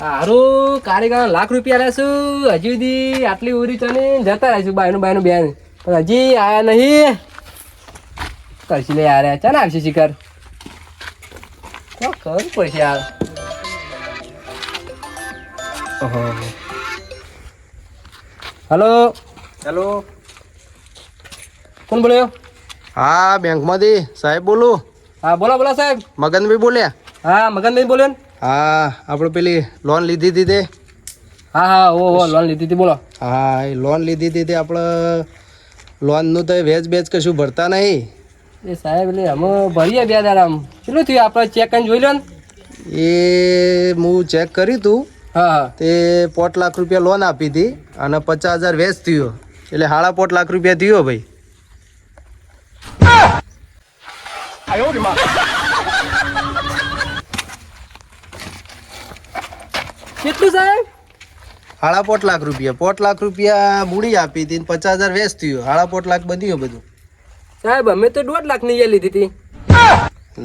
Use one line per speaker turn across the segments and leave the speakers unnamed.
હારું કારીગર લાખ રૂપિયા લેશું. હજી સુધી આટલી ઉરી ચને જતા રહીશું બાયનું બાયનું બેન. પણ હજી આયા નહીં. કરશી લે યાર ચાલ આવશે શિખર. કરવું પડશે યાર. હલો.
હેલો.
કોણ બોલ્યો?
હા બેંકમાંથી. સાહેબ બોલું.
હા બોલો બોલો સાહેબ.
મગનભાઈ બોલ્યા.
હા મગનભાઈ બોલ્યો ને?
હા આપણે પેલી લોન લીધી હતી તે.
હા હા ઓ ઓ લોન લીધી હતી બોલો.
હા એ લોન લીધી હતી તે આપણે લોનનું તો વેજ બેજ કશું ભરતા નહીં.
એ સાહેબ એટલે અમે ભરીએ બે દાડા આમ. કેટલું થયું? આપણે ચેક કરીને જોઈ લો ને.
એ હું ચેક કર્યું તું.
હા હા.
તે પોટ લાખ રૂપિયા લોન આપી હતી અને પચાસ હજાર વેચ થયો. એટલે સાડા પોટ લાખ રૂપિયા થયો ભાઈ.
કેટલું સાહેબ?
સાડા પોટ લાખ રૂપિયા. પોટ લાખ રૂપિયા મૂડી આપી હતી ને પચાસ હજાર વેચ થયું. સાડા પોટ લાખ બધું બધું.
સાહેબ અમે તો દોઢ લાખની એ લીધી હતી.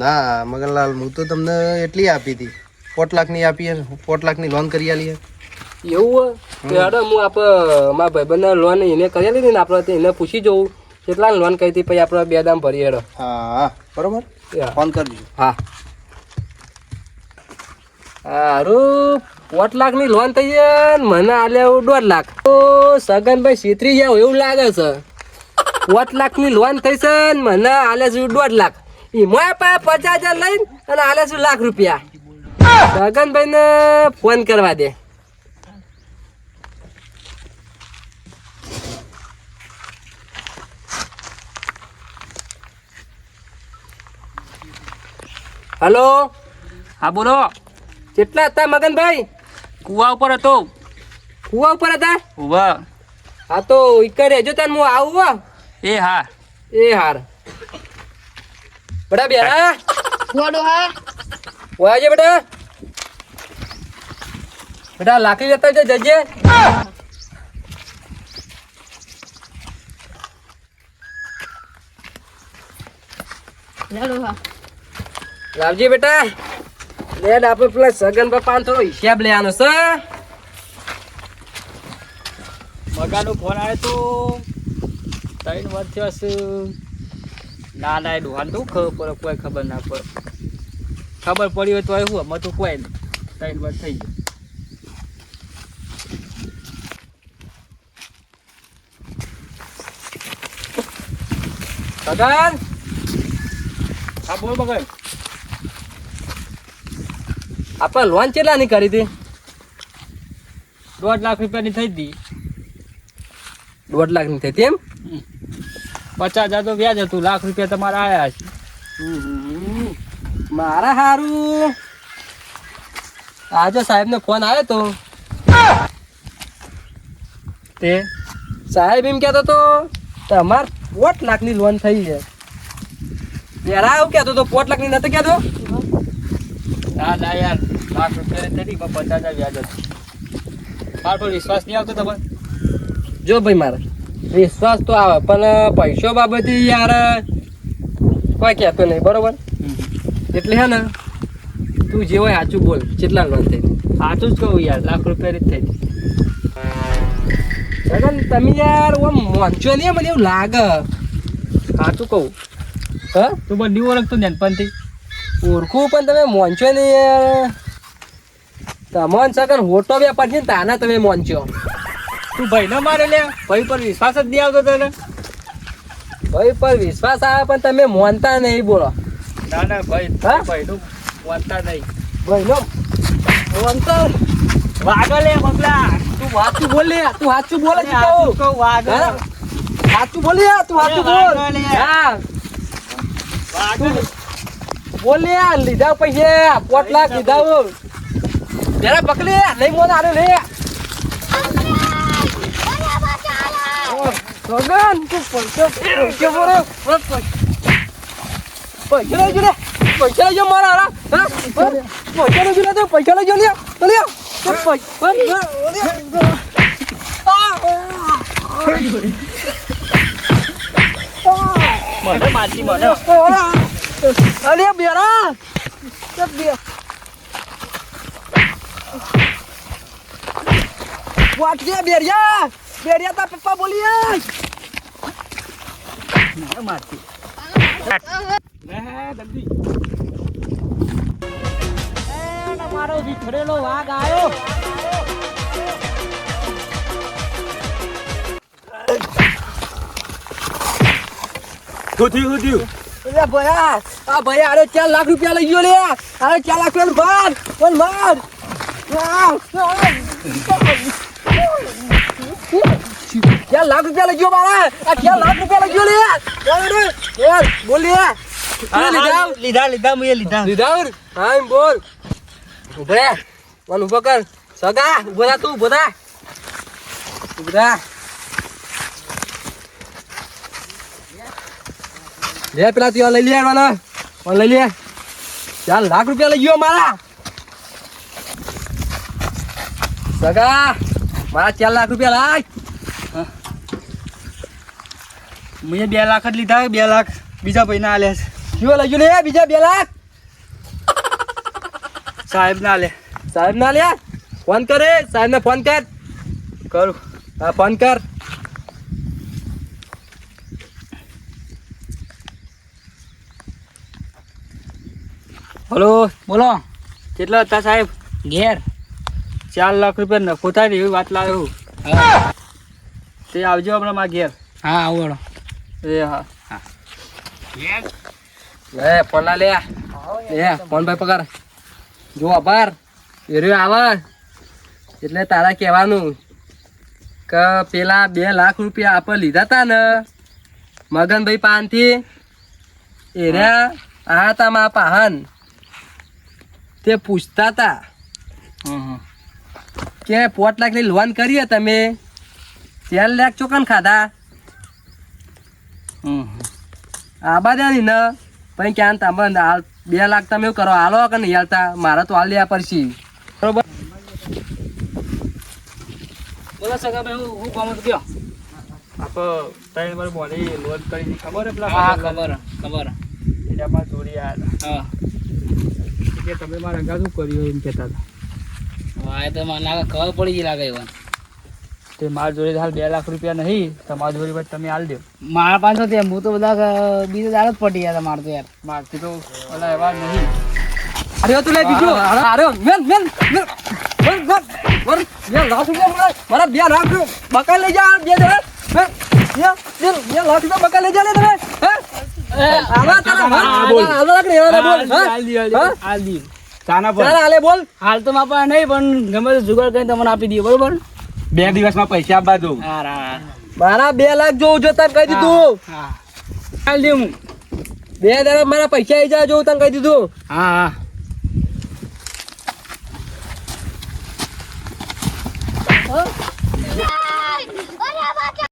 ના મગનલાલ હું તો તમને એટલી આપી હતી. પોટ લાખની આપીએ પોટ લાખની લોન કરી આલીએ
એવું હોય? હેડો હું આપ મારા ભાઈબંધ લોન એને કરી લીધી ને આપણે એને પૂછી જોઉં. કેટલા લોન કરી હતી પછી આપણે બે દામ ભરી હેડો.
હા બરોબર. ફોન કરજો.
હા. હારું પોટ લાખની લોન થઈ જાય ને મને આલે દોઢ લાખ. તો સગનભાઈ છેતરી જાવ એવું લાગે છે. પોટ લાખની લોન થઈ છે ને મને આલે છે દોઢ લાખ. એમાં પા પચાસ હજાર લઈને અને આલે છે લાખ રૂપિયા. સગનભાઈને ફોન કરવા દે. હલો?
હા, બોલો.
કેટલા હતા મગનભાઈ?
કુવા ઉપર હતો.
કુવા ઉપર હતા?
ઊભા.
હા તો ઈકર રહેજો તને હું આવું
એ હા.
એ હાર. બડા બેરા.
ગોડો હા.
ઓયા છે બેટા બેટા લાકડી લેતા જજે. જજે લાવજે બેટા. લેડ આપણે પેલા સગન પર પાંચ થોડો હિસાબ લેવાનો છે
મગાનો ફોન આવ્યો તો. ત્રણ વર્ષ ના ના દુકાન તો ખબર પડે કોઈ ખબર ના પડે. ખબર પડી હોય તો એ શું અમે તો કોઈ નહીં. ત્રણ વર્ષ થઈ ગયું.
સગન?
હા બોલ બગડ
આપણે લોન કેટલાની કરી હતી?
દોઢ લાખ રૂપિયાની થઈ હતી.
દોઢ લાખની થઈ હતી એમ?
પચાસ હજાર તો વ્યાજ હતું. લાખ રૂપિયા તમારા આવ્યા છે.
મારા સારું આજે સાહેબને ફોન આવ્યો તો.
તે
સાહેબ એમ કહેતો તો તમાર પોટ લાખની લોન થઈ છે. પેલા એવું કહેતો તો પોટ લાખની નતો કહેતો?
ના ના યાર. લાખ રૂપિયા થઈ પણ પચાસ હજાર વ્યાજ હતું. મારો પર વિશ્વાસ નહીં આવતો તમારે?
જો ભાઈ મારે વિશ્વાસ તો આવે પણ પૈસો બાબતે યાર કોઈ કહેતો નહીં બરોબર? એટલે હે ને તું જે હોય સાચું બોલ કેટલા લોન થઈ
સાચું જ કહું યાર લાખ રૂપિયા જ થઈ
ગગન તમે યાર ઓમ મોંચો નહીં મને એવું લાગે.
સાચું કહું.
હા?
તું બધી ઓળખતો નેનપણથી
ઓળખું પણ તમે મોંચો નહીં યાર. તમોન સગન હોટો બે પછી તાના તમે મોંચો
તું ભાઈ મારે લે. ભાઈ પર વિશ્વાસ જ નહીં આવતો તને.
ભાઈ પર વિશ્વાસ આવે પણ તમે મોનતા નહીં બોલો.
ના ના ભાઈ
હા?
ભાઈ નું વાંચતા નહીં.
ભાઈ નો મોનતા?
વાગો લે બગલા
તું વાચું બોલે તું સાચું બોલે છે કહું.
વાગો?
સાચું બોલ તું સાચું
અરે
બોલ. હા.
વાગો
બોલે લીધા પૈસા પોટ લાખ લીધા જરા પકડે નહીં મોન આરે લે સગન તું પૈસા પૈસા બોલો પૈસા લેજો લે પૈસા લેજો મારા હારા પૈસા લેજો લે તો પૈસા લેજો લે તો લે
મને મારતી મને
અરે બેરા બે વાટકે બેરિયા બેરિયા તા પપ્પા બોલીએ
ના મારતી જલ્દી મારો વિખરેલો વાઘ આવ્યો
અરે ભયા આ ભયા અરે ચાર લાખ રૂપિયા લઈ ગયો લે અરે ચાર લાખ રૂપિયા માર બોલ માર ચાર લાખ રૂપિયા લઈ ગયો મારા આ ચાર લાખ રૂપિયા લઈ ગયો લે યાર બોલ લે લીધા
લીધા લીધા મુએ લીધા
લીધા? હા એમ બોલ ઊભો રે મને ઊભો કર સગા ઊભો થા તું ઊભો થા ઊભો થા લે પેલા તું લઈ લે મને મને લઈ લે ચાર લાખ રૂપિયા લઈ ગયો મારા સગા મારા ચાર લાખ રૂપિયા લાય
મુએ બે લાખ જ લીધા બે લાખ બીજા પૈના આલ્યા છે
કયો લઈ ગયો લે બીજા બે લાખ
સાહેબ ના આલે
સાહેબ ના લે ફોન કરે સાહેબ ને ફોન કર
કરું
હા ફોન કર
હલો બોલો કેટલા હતા સાહેબ ઘેર ચાર લાખ રૂપિયા નફો થાય ને એવી વાત લાવ્યો હું. તે આવજો હમણાં મારા ઘેર.
હા આવડો
એ હા.
લે ફોન લા એ ભાઈ પગાર જો આભાર એ રહ્યો એટલે તારા કહેવાનું કે પેલા બે લાખ રૂપિયા આપણે લીધા હતા ને મગનભાઈ પાનથી. એર્યા આ હતા મા પાહન. તે પૂછતા હતા
હમ હમ.
કે પોત લાખની લોન કરીએ તમે? ચાર લાખ ચોકન ખાધા?
હમ.
આબા દેની ને પછી ક્યાં તમે હાલ બે લાખ તમે એવું કરો. હાલો કે નહીં હાલતા? મારે તો હાલ લેવા પડશે. બરોબર?
બોલો સગા ભાઈ હું કોમ ગયો. આપો ત્રણ વાર બોલી લોન કરી ખબર હે પેલા?
હા ખબર ખબર
એટલે અમારા જોડી આવ્યા
હા.
કે તમે મારા અંગા શું કર્યું એમ કહેતા હતા?
તો મને ખબર પડી ગઈ લાગે એવા
તે મારા જોડે હાલ બે લાખ રૂપિયા નહીં તમારા જોડે ભાઈ તમે હાલ દો.
મારા પાંચસો તે હું તો બધા બીજા દાડે જ પડી ગયા મારે તો યાર.
મારથી તો ઓલા એવા નહીં.
અરે તું લે બીજું. અરે man man man man man man man lakh રૂપિયા મારા બે લાખ રૂપિયા. બકા લઈ જા બે જણા? બે બે બે લાખ રૂપિયા બકા લઈ જા લે તમે. હે? આવા તારા લાખ બોલ.
હાલ દી હાલ દી તાના પર.
હાલે બોલ.
હાલ તો મારા પાસે નહીં પણ ગમે તે જુગાડ કરીને તમને આપી દઈએ બરોબર?
બે દિવસમાં પૈસા આપવા દઉં.
મારા બે લાખ જોઉં જો તને કહી દીધું.
હા હાલ દે હું.
બે દાડા મારા પૈસા આવી જાય જોઉં તને કહી દીધું.
હા હા.
હા?